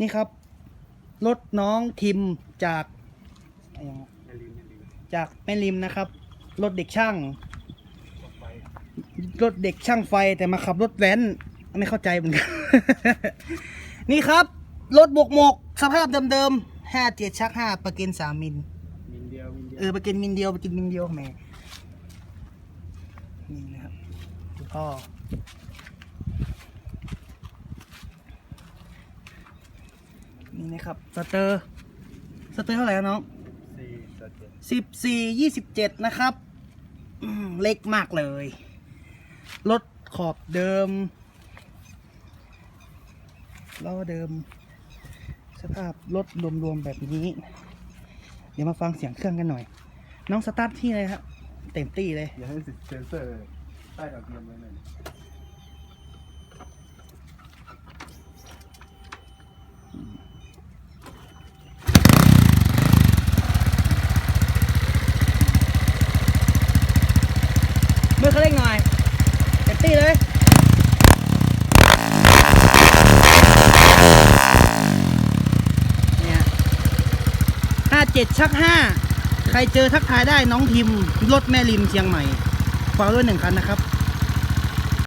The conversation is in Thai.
นี่ครับ รถน้องทิมจากอะไรวะไม่ลืมไม่ลืมจากแม่ริมนะครับ รถเด็กช่างออกไปรถเด็กช่างไฟแต่มาขับรถแว้น ไม่เข้าใจเหมือนกัน นี่ครับ รถบกหมก สภาพเดิมๆห้าเจ็ดชักห้าประเกนสามมิลมินเดียวมินเดียวเออประเกนมิลเดียวประเกนมิลเดียวแหมนี่นะครับแล้วก็ นี่นะครับสเตอร์สเตอร์เท่าไหร่ครับน้องสี่สเจ็ดสิบสี่ยี่สิบเจ็ดนะครับอืมเล็กมากเลยรถขอบเดิมล้อเดิม สภาพรถรวมๆแบบนี้ เดี๋ยวมาฟังเสียงเครื่องกันหน่อย น้องสตาร์ทที่เลยครับ เต็มตี้เลย อย่าให้สิเซนเซอร์ใต้ดาวเทียมไว้หน่อย เมื่อเขาเร่งหน่อยเต็มตี้เลยเนี่ยห้าเจ็ดชักห้าใครเจอทักทายได้น้องทิมรถแม่ริมเชียงใหม่ฝากด้วยหนึ่งคันนะครับ